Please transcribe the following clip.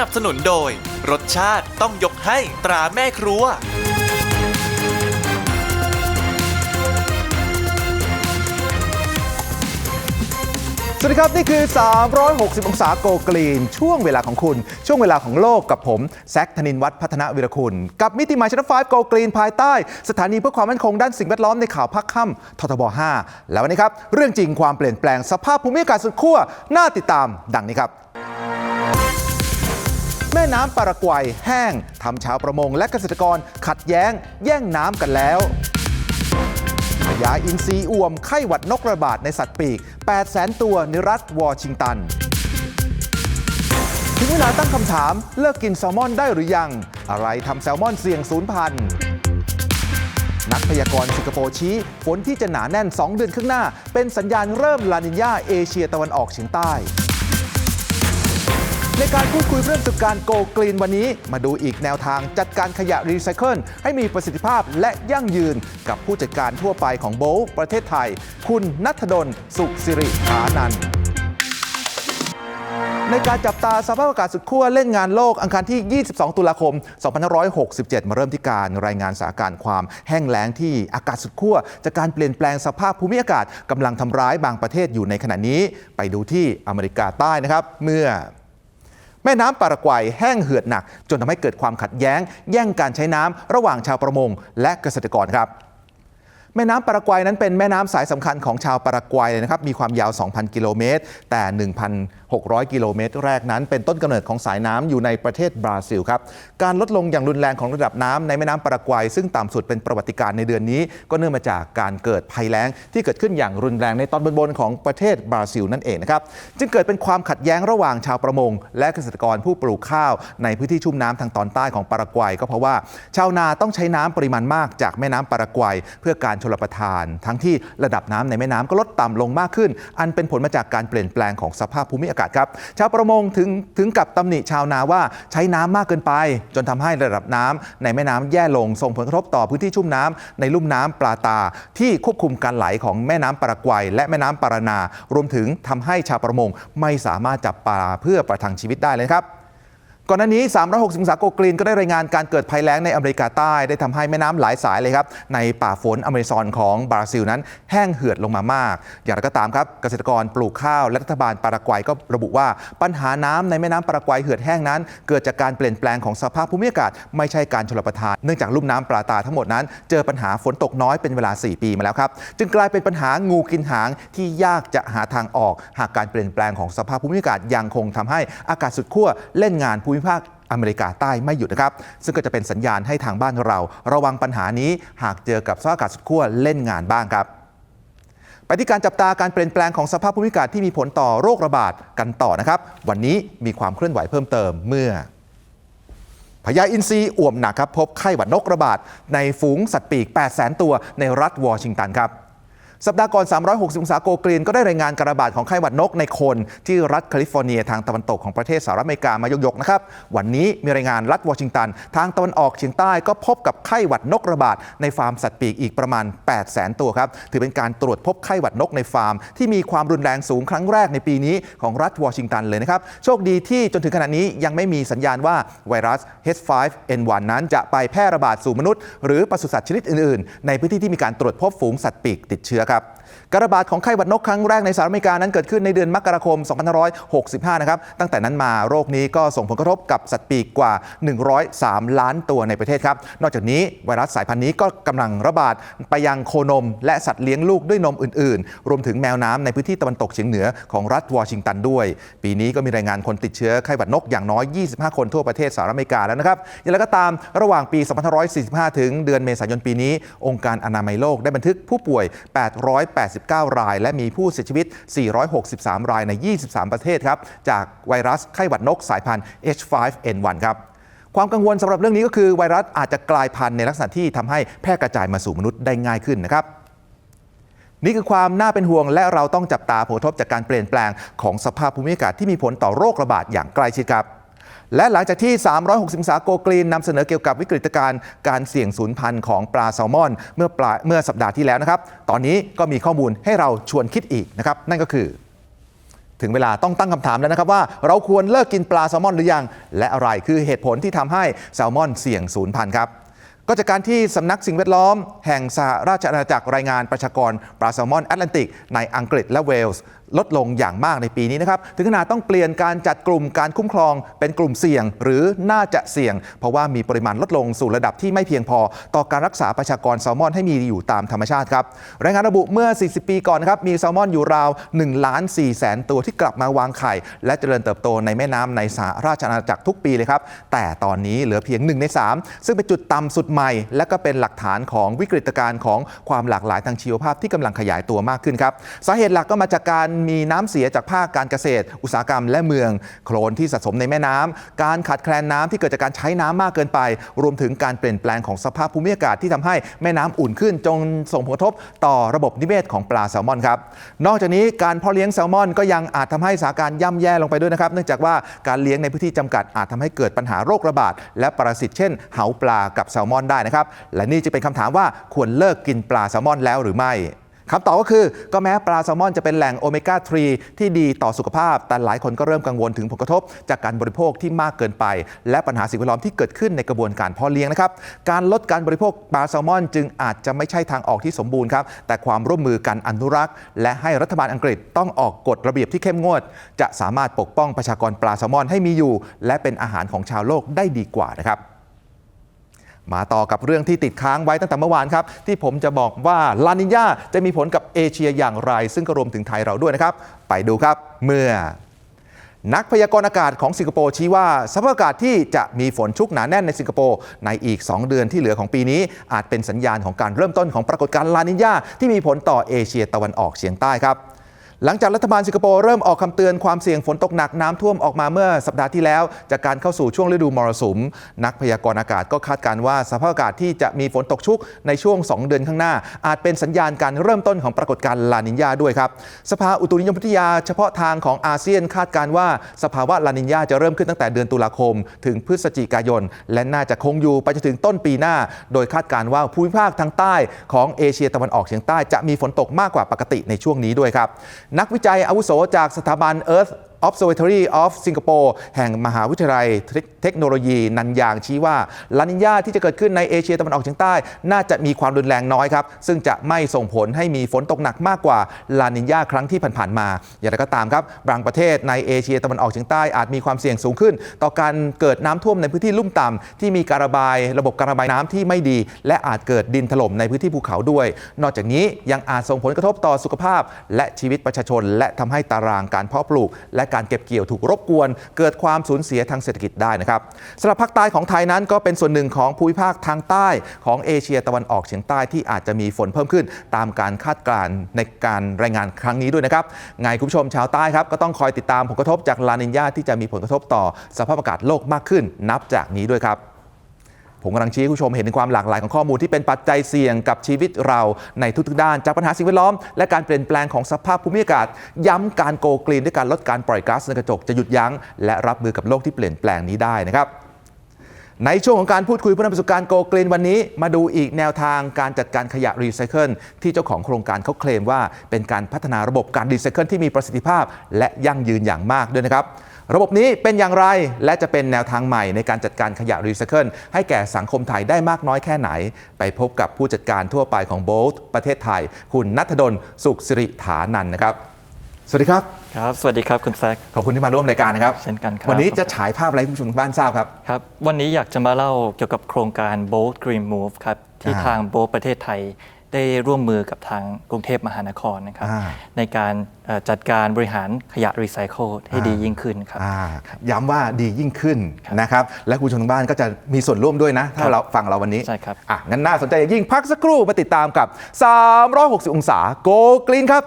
นับสนุนโดย รสชาติต้องยกให้ตราแม่ครัว สวัสดีครับ นี่คือ 360 องศาโกกรีน ช่วงเวลาของคุณ ช่วงเวลาของโลกกับผม แซคธนินวัฒน์พัฒนวิรคุณ กับมิติใหม่ชั้น5โกกรีนภายใต้ สถานีเพื่อความมั่นคงด้านสิ่งแวดล้อมในข่าวพักค่ำททบ 5 แล้ววันนี้ครับ เรื่องจริงความเปลี่ยนแปลงสภาพภูมิอากาศสุดขั้วน่าติดตามดังนี้ครับ แม่น้ำปารากวัยแห้งทำชาวประมงและเกษตรกรขัดแย้ง แย่งน้ำกันแล้วพญาอินทรีอ่วมไข้หวัดนกระบาดในสัตว์ปีก 8 0 0 0 0 0 ตัวในรัฐวอชิงตัน ถึงเวลาตั้งคำถาม เลิกกินแซลมอนได้หรือยัง อะไรทำแซลมอนเสี่ยงสูญพัน นักพยากรณ์สิงคโปร์ชี้ ฝนที่จะหนาแน่น 2 เดือนข้างหน้า เป็นสัญญาณเริ่มลานิญาเอเชียตะวันออกเฉียงใต้ ในการพูดคุยเรื่องสุดการโกกรีนวันนี้ มาดูอีกแนวทางจัดการขยะรีไซเคิลให้มีประสิทธิภาพและยั่งยืนกับผู้จัดการทั่วไปของโบลประเทศไทย คุณนัทดล สุขสิริฐานันท์ในการจับตาสภาพอากาศสุดขั้วเล่นงานโลกอังคารที่ 22 ตุลาคม 2567 มาเริ่มที่การรายงานสถานการณ์ความแห้งแล้งที่อากาศสุดขั้วจากการเปลี่ยนแปลงสภาพภูมิอากาศกำลังทำร้ายบางประเทศอยู่ในขณะนี้ ไปดูที่อเมริกาใต้นะครับ เมื่อ แม่น้ำปารากวัยแห้งเหือดหนัก จนทำให้เกิดความขัดแย้ง แย่งการใช้น้ำระหว่างชาวประมงและเกษตรกรครับ แม่น้ำปารากวัยนั้นเป็นแม่น้ำสายสำคัญของชาวปารากวัยเลยนะครับ มีความยาว 2,000 กิโลเมตร แต่ 1,600 กิโลเมตรแรกนั้นเป็นต้นกำเนิดของสายน้ำอยู่ในประเทศบราซิลครับ การลดลงอย่างรุนแรงของระดับน้ำในแม่น้ำปารากวัย ซึ่งต่ำสุดเป็นประวัติการในเดือนนี้ ก็เนื่องมาจากการเกิดภัยแล้ง ที่เกิดขึ้นอย่างรุนแรงในตอนบนๆของประเทศบราซิลนั่นเองนะครับ จึงเกิดเป็นความขัดแย้งระหว่างชาวประมง และเกษตรกรผู้ปลูกข้าว ในพื้นที่ชุ่มน้ำทางตอนใต้ของปารากวัย ก็เพราะว่า ชาวนาต้องใช้น้ำปริมาณมากจากแม่น้ำปารากวัย เพื่อการชลประทาน ทั้งที่ระดับน้ำในแม่น้ำก็ลดต่ำลงมากขึ้น อันเป็นผลมาจากการเปลี่ยนแปลงของสภาพภูมิอากาศครับ ชาวประมงถึงถึงกับตำหนิชาวนาว่าใช้น้ำมากเกินไป จนทำให้ระดับน้ำในแม่น้ำแย่ลงส่งผลกระทบต่อพื้นที่ชุ่มน้ำในลุ่มน้ำปลาตา ที่ควบคุมการไหลของแม่น้ำปารากวัย และแม่น้ำปารานารวมถึงทำให้ชาวประมงไม่สามารถจับปลาเพื่อประทังชีวิตได้เลยครับ ก่อนหน้านี้ 360องศาโกกรีนก็ได้รายงานการเกิดภัยแล้งในอเมริกาใต้ได้ทำให้แม่น้ำหลายสายเลยครับ ในป่าฝนอเมซอนของบราซิลนั้นแห้งเหือดลงมามาก อย่างไรก็ตามครับเกษตรกรปลูกข้าวและรัฐบาลปารากวัยก็ระบุว่าปัญหาน้ำในแม่น้ำปารากวัยเหือดแห้งนั้น เกิดจากการเปลี่ยนแปลงของสภาพภูมิอากาศไม่ใช่การชลประทาน เนื่องจากลุ่มน้ำปลาตาทั้งหมดนั้น เจอปัญหาฝนตกน้อยเป็นเวลา 4 ปีมาแล้วครับจึงกลายเป็นปัญหางูกินหางที่ยากจะหาทางออก หากการเปลี่ยนแปลงของสภาพภูมิอากาศยังคงทำให้อากาศสุดขั้วเล่นงานภูมิภาคอเมริกาใต้ไม่หยุดนะครับ ซึ่งก็จะเป็นสัญญาณให้ทางบ้านเรา ระวังปัญหานี้หากเจอกับสภาพอากาศสุดขั้วเล่นงานบ้างครับไปที่การจับตาการเปลี่ยนแปลงของสภาพภูมิอากาศที่มีผลต่อโรคระบาดกันต่อนะครับ วันนี้มีความเคลื่อนไหวเพิ่มเติมเมื่อพญาอินทรีอ่วมหนักครับ พบไข้หวัดนกระบาดในฝูงสัตว์ปีก 8 0 0 0 0 0 ตัวในรัฐวอชิงตันครับ สัปดาห์ก่อน 360 องศาโกกรีนก็ได้รายงานการระบาดของไข้หวัดนกในคนที่รัฐแคลิฟอร์เนียทางตะวันตกของประเทศสหรัฐอเมริกามายกๆนะครับ วันนี้มีรายงานรัฐวอชิงตัน ทางตะวันออกเฉียงใต้ก็พบกับไข้หวัดนกระบาดในฟาร์มสัตว์ปีกอีกประมาณ 8 0 0 0 0 0 ตัวครับ ถือเป็นการตรวจพบไข้หวัดนกในฟาร์ม ที่มีความรุนแรงสูงครั้งแรกในปีนี้ของรัฐวอชิงตันเลยนะครับ โชคดีที่จนถึงขณะนี้ยังไม่มีสัญญาณว่าไวรัส H5N1 นั้นจะไปแพร่ระบาดสู่มนุษย์ หรือปศุสัตว์ชนิดอื่นๆ ในพื้นที่ที่มีการตรวจพบฝูงสัตว์ปีกติดเชื้อครับการระบาดของไข้หวัดนกครั้งแรกในสหรัฐอเมริกานั้นเกิดขึ้นในเดือนมกราคม 2565 นะครับ ตั้งแต่นั้นมาโรคนี้ก็ส่งผลกระทบกับสัตว์ปีกกว่า 103 ล้านตัวในประเทศครับ นอกจากนี้ไวรัสสายพันธุ์นี้ก็กำลังระบาดไปยังโคนม และสัตว์เลี้ยงลูกด้วยนมอื่นๆ รวมถึงแมวน้ำในพื้นที่ตะวันตกเฉียงเหนือของรัฐวอชิงตันด้วย ปีนี้ก็มีรายงานคนติดเชื้อไข้หวัดนกอย่างน้อย 25 คนทั่วประเทศสหรัฐอเมริกาแล้วนะครับ อย่างไรก็ตามระหว่างปี 2545 ถึงเดือนเมษายนปีนี้ องค์การอนามัยโลกได้บันทึกผู้ป่วย889 ราย และมีผู้เสียชีวิต 463 รายใน 23 ประเทศครับ จากไวรัสไข้หวัดนกสายพันธุ์ H5N1 ครับความกังวลสำหรับเรื่องนี้ก็คือไวรัสอาจจะกลายพันธุ์ในลักษณะที่ทำให้แพร่กระจายมาสู่มนุษย์ได้ง่ายขึ้นนะครับนี่คือความน่าเป็นห่วงและเราต้องจับตาผลกระทบจากการเปลี่ยนแปลงของสภาพภูมิอากาศที่มีผลต่อโรคระบาดอย่างใกล้ชิดครับ และหลังจากที่ 360องศาโกกรีนนำเสนอเกี่ยวกับวิกฤตการณ์การเสี่ยงสูญพันธุ์ของปลาแซลมอน เมื่อปลาเมื่อสัปดาห์ที่แล้วนะครับ ตอนนี้ก็มีข้อมูลให้เราชวนคิดอีกนะครับ นั่นก็คือ ถึงเวลาต้องตั้งคำถามแล้วนะครับว่าเราควรเลิกกินปลาแซลมอนหรือยัง และอะไรคือเหตุผลที่ทำให้แซลมอนเสี่ยงสูญพันธุ์ครับก็จากการที่สำนักสิ่งแวดล้อม แห่งสหราชอาณาจักรรายงานประชากรปลาแซลมอนแอตแลนติกในอังกฤษและเวลส์ ลดลงอย่างมากในปีนี้นะครับ ถึงขนาดต้องเปลี่ยนการจัดกลุ่มการคุ้มครองเป็นกลุ่มเสี่ยง หรือน่าจะเสี่ยง เพราะว่ามีปริมาณลดลงสู่ระดับที่ไม่เพียงพอ ต่อการรักษาประชากรแซลมอนให้มีอยู่ตามธรรมชาติครับรายงานระบุเมื่อ 40 ปีก่อนนะครับมีแซลมอนอยู่ราว1ล้าน4แสนตัวที่กลับมาวางไข่ และเจริญเติบโตในแม่น้ำในสหราชอาณาจักรทุกปีเลยครับแต่ตอนนี้เหลือเพียง1ใน3 ซึ่งเป็นจุดต่ำสุดใหม่ และก็เป็นหลักฐานของวิกฤตการณ์ของความหลากหลายทางชีวภาพที่กำลังขยายตัวมากขึ้นครับสาเหตุหลักก็มาจากการมีน้ำเสียจากภาคการเกษตร อุตสาหกรรมและเมือง โคลนที่สะสมในแม่น้ำการขาดแคลนน้ำที่เกิดจากการใช้น้ำมากเกินไป รวมถึงการเปลี่ยนแปลงของสภาพภูมิอากาศที่ทำให้แม่น้ำอุ่นขึ้นจนส่งผลกระทบต่อระบบนิเวศของปลาแซลมอนครับนอกจากนี้การเพาะเลี้ยงแซลมอน ก็ยังอาจทำให้สถานการณ์ย่ำแย่ลงไปด้วยนะครับ เนื่องจากว่าการเลี้ยงในพื้นที่จำกัดอาจทำให้เกิดปัญหาโรคระบาดและปรสิตเช่นเหาปลากับแซลมอนได้นะครับและนี่จะเป็นคำถามว่าควรเลิกกินปลาแซลมอนแล้วหรือไม่ คำตอบก็คือก็แม้ปลาแซลมอนจะเป็นแหล่งโอเมก้า 3 ที่ดีต่อสุขภาพ แต่หลายคนก็เริ่มกังวลถึงผลกระทบ จากการบริโภคที่มากเกินไป และปัญหาสิ่งแวดล้อมที่เกิดขึ้นในกระบวนการเพาะเลี้ยงนะครับ การลดการบริโภคปลาแซลมอน จึงอาจจะไม่ใช่ทางออกที่สมบูรณ์ครับ แต่ความร่วมมือกันอนุรักษ์ และให้รัฐบาลอังกฤษต้องออกกฎระเบียบที่เข้มงวด จะสามารถปกป้องประชากรปลาแซลมอนให้มีอยู่ และเป็นอาหารของชาวโลกได้ดีกว่านะครับ มาต่อกับเรื่องที่ติดค้างไว้ตั้งแต่เมื่อวานครับ ที่ผมจะบอกว่าลานิญาจะมีผลกับเอเชียอย่างไร ซึ่งก็รวมถึงไทยเราด้วยนะครับ ไปดูครับเมื่อ นักพยากรณ์อากาศของสิงคโปร์ชี้ว่าสภาพอากาศที่จะมีฝนชุกหนาแน่นในสิงคโปร์ในอีก 2 เดือนที่เหลือของปีนี้ อาจเป็นสัญญาณของการเริ่มต้นของปรากฏการณ์ลานิญาที่มีผลต่อเอเชียตะวันออกเฉียงใต้ครับ หลังจากรัฐบาลสิงคโปร์เริ่มออกคำเตือนความเสี่ยงฝนตกหนักน้ำท่วมออกมาเมื่อสัปดาห์ที่แล้ว จากการเข้าสู่ช่วงฤดูมรสุม นักพยากรณ์อากาศก็คาดการณ์ว่าสภาพอากาศที่จะมีฝนตกชุกในช่วง 2 เดือนข้างหน้า อาจเป็นสัญญาณการเริ่มต้นของปรากฏการณ์ลานินญาด้วยครับ สภาอุตุนิยมวิทยาเฉพาะทางของอาเซียนคาดการณ์ว่าสภาวะลานินญาจะเริ่มขึ้นตั้งแต่เดือนตุลาคม ถึงพฤศจิกายน และน่าจะคงอยู่ไปจนถึงต้นปีหน้า โดยคาดการณ์ว่าภูมิภาคทางใต้ของเอเชียตะวันออกเฉียงใต้จะมีฝนตกมากกว่าปกติในช่วงนี้ด้วยครับนักวิจัยอาวุโสจากสถาบัน Earth Observatory of Singapore แห่งมหาวิทยาลัยเทคโนโลยีนันยางชี้ว่าลานิญาที่จะเกิดขึ้นในเอเชียตะวันออกเฉียงใต้ น่าจะมีความรุนแรงน้อยครับ ซึ่งจะไม่ส่งผลให้มีฝนตกหนักมากกว่าลานิญาครั้งที่ผ่านๆมา อย่างไรก็ตามครับ บางประเทศในเอเชียตะวันออกเฉียงใต้อาจมีความเสี่ยงสูงขึ้น ต่อการเกิดน้ำท่วมในพื้นที่ลุ่มต่ำที่มีการระบายระบบการระบายน้ำที่ไม่ดี และอาจเกิดดินถล่มในพื้นที่ภูเขาด้วย นอกจากนี้ยังอาจส่งผลกระทบต่อสุขภาพ และชีวิตประชาชน และทำให้ตารางการเพาะปลูกและการเก็บเกี่ยวถูกรบกวน เกิดความสูญเสียทางเศรษฐกิจได้นะครับสำหรับภาคใต้ของไทยนั้นก็เป็นส่วนหนึ่งของภูมิภาคทางใต้ของเอเชียตะวันออกเฉียงใต้ที่อาจจะมีฝนเพิ่มขึ้น ตามการคาดการณ์ในการรายงานครั้งนี้ด้วยนะครับไงคุณผู้ชมชาวใต้ครับก็ต้องคอยติดตามผลกระทบจากลานิญาที่จะมีผลกระทบต่อสภาพอากาศโลกมากขึ้น นับจากนี้ด้วยครับ ผมกำลังชี้ให้คุณผู้ชมเห็นถึงความหลากหลายของข้อมูลที่เป็นปัจจัยเสี่ยงกับชีวิตเราในทุกๆด้าน จากปัญหาสิ่งแวดล้อม และการเปลี่ยนแปลงของสภาพภูมิอากาศ ย้ำการโกกรีนด้วยการลดการปล่อยก๊าซเรือนกระจกจะหยุดยั้งและรับมือกับโลกที่เปลี่ยนแปลงนี้ได้นะครับในช่วงของการพูดคุยผู้นำประสบการณ์โกกรีนวันนี้ มาดูอีกแนวทางการจัดการขยะรีไซเคิลที่เจ้าของโครงการเขาเคลมว่า เป็นการพัฒนาระบบการรีไซเคิลที่มีประสิทธิภาพ และยั่งยืนอย่างมากด้วยนะครับ ระบบนี้เป็นอย่างไรและจะเป็นแนวทางใหม่ในการจัดการขยะรีไซเคิลให้แก่สังคมไทยได้มากน้อยแค่ไหน ไปพบกับผู้จัดการทั่วไปของโบลต์ประเทศไทย คุณนัทดลสุขสิริฐานันท์นะครับ สวัสดีครับ ครับ สวัสดีครับคุณแซคขอบคุณที่มาร่วมรายการนะครับ เช่นกันครับ วันนี้จะฉายภาพอะไรให้คุณผู้ชมทางบ้านทราบครับ ครับ วันนี้อยากจะมาเล่าเกี่ยวกับโครงการ Bold Green Move ครับ ที่อ่า ทางโบประเทศไทย ได้ร่วมมือกับทางกรุงเทพมหานครนะครับ อ่า ในการเอ่อจัดการบริหารขยะรีไซเคิลให้ดียิ่งขึ้นครับ อ่าย้ำว่าดียิ่งขึ้นครับนะครับ และคุณผู้ชมทางบ้านก็จะมีส่วนร่วมด้วยนะ ถ้าครับเราฟังเราวันนี้ใช่ครับ อะงั้นน่าสนใจอย่างยิ่งพักสักครู่มาติดตามกับ 360 องศาโกกรีนครับ